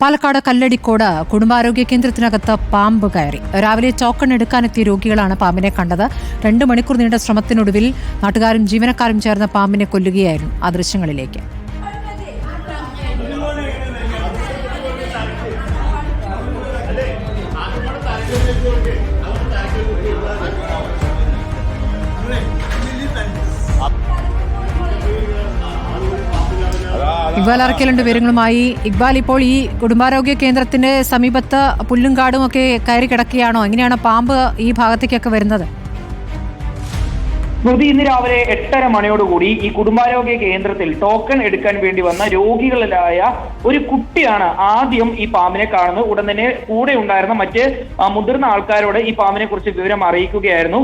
പാലക്കാട് കല്ലടിക്കോട് കുടുംബാരോഗ്യ കേന്ദ്രത്തിനകത്ത് പാമ്പ് കയറി. രാവിലെ ചോക്കൺ എടുക്കാനെത്തിയ രോഗികളാണ് പാമ്പിനെ കണ്ടത്. രണ്ട് മണിക്കൂർ നീണ്ട ശ്രമത്തിനൊടുവിൽ നാട്ടുകാരും ജീവനക്കാരും ചേർന്ന് പാമ്പിനെ കൊല്ലുകയായിരുന്നു ആ ദൃശ്യങ്ങളിലേക്ക്. ഇക്ബാൽ അറക്കലുണ്ട് വിവരങ്ങളുമായി. ഇക്ബാൽ ഇപ്പോൾ ഈ കുടുംബാരോഗ്യ കേന്ദ്രത്തിന്റെ സമീപത്ത് പുല്ലും കാടും ഒക്കെ കയറി കിടക്കുകയാണോ? എങ്ങനെയാണ് പാമ്പ് ഈ ഭാഗത്തേക്കൊക്കെ വരുന്നത്? സ്മൃതി ഇന്ന് രാവിലെ എട്ടര മണിയോടുകൂടി ഈ കുടുംബാരോഗ്യ കേന്ദ്രത്തിൽ ടോക്കൺ എടുക്കാൻ വേണ്ടി വന്ന രോഗികളിലായ ഒരു കുട്ടിയാണ് ആദ്യം ഈ പാമ്പിനെ കാണുന്നത്. ഉടൻ തന്നെ കൂടെ ഉണ്ടായിരുന്ന മറ്റ് മുതിർന്ന ആൾക്കാരോട് ഈ പാമ്പിനെ കുറിച്ച് വിവരം അറിയിക്കുകയായിരുന്നു.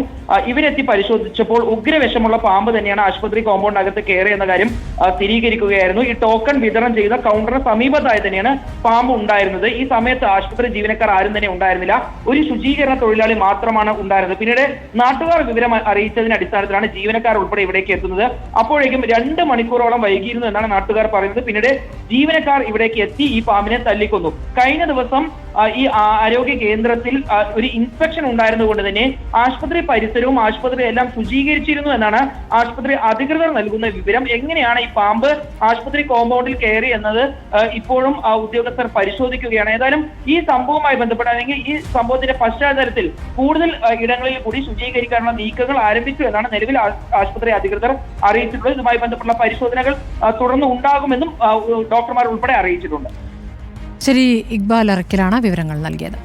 ഇവരെത്തി പരിശോധിച്ചപ്പോൾ ഉഗ്രവിഷമുള്ള പാമ്പ് തന്നെയാണ് ആശുപത്രി കോമ്പൗണ്ടിനകത്ത് കയറിയെന്ന കാര്യം സ്ഥിരീകരിക്കുകയായിരുന്നു. ഈ ടോക്കൺ വിതരണം ചെയ്ത കൗണ്ടറിന് സമീപത്തായി തന്നെയാണ് പാമ്പ് ഉണ്ടായിരുന്നത്. ഈ സമയത്ത് ആശുപത്രി ജീവനക്കാർ ആരും തന്നെ ഉണ്ടായിരുന്നില്ല. ഒരു ശുചീകരണ തൊഴിലാളി മാത്രമാണ് ഉണ്ടായിരുന്നത്. പിന്നീട് നാട്ടുകാർ വിവരം അറിയിച്ചതിന്റെ അടിസ്ഥാനത്തിലാണ് ജീവനക്കാർ ഉൾപ്പെടെ ഇവിടേക്ക് എത്തുന്നത്. അപ്പോഴേക്കും രണ്ട് മണിക്കൂറോളം വൈകിയിരുന്നു എന്നാണ് നാട്ടുകാർ പറയുന്നത്. പിന്നീട് ജീവനക്കാർ ഇവിടേക്ക് എത്തി ഈ പാമ്പിനെ തല്ലിക്കൊന്നു. കഴിഞ്ഞ ദിവസം ഈ ആരോഗ്യ കേന്ദ്രത്തിൽ ഒരു ഇൻസ്പെക്ഷൻ ഉണ്ടായിരുന്നുകൊണ്ട് തന്നെ ആശുപത്രി പരിസരവും ആശുപത്രി എല്ലാം ശുചീകരിച്ചിരുന്നു എന്നാണ് ആശുപത്രി അധികൃതർ നൽകുന്ന വിവരം. എങ്ങനെയാണ് ഈ പാമ്പ് ആശുപത്രി കോമ്പൗണ്ടിൽ കയറി എന്നത് ഇപ്പോഴും ഉദ്യോഗസ്ഥർ പരിശോധിക്കുകയാണ്. ഏതായാലും ഈ സംഭവവുമായി ബന്ധപ്പെട്ട് അല്ലെങ്കിൽ ഈ സംഭവത്തിന്റെ പശ്ചാത്തലത്തിൽ കൂടുതൽ ഇടങ്ങളിൽ കൂടി ശുചീകരിക്കാനുള്ള നീക്കങ്ങൾ ആരംഭിച്ചു എന്നാണ് നിലവിൽ ആശുപത്രി അധികൃതർ അറിയിച്ചിട്ടുള്ളത്. ഇതുമായി ബന്ധപ്പെട്ടുള്ള പരിശോധനകൾ തുടർന്ന് ഉണ്ടാകുമെന്നും ഡോക്ടർമാർ ഉൾപ്പെടെ അറിയിച്ചിട്ടുണ്ട്. ശരി ഇക്ബാൽ അറക്കലാണ് വിവരങ്ങൾ നൽകിയത്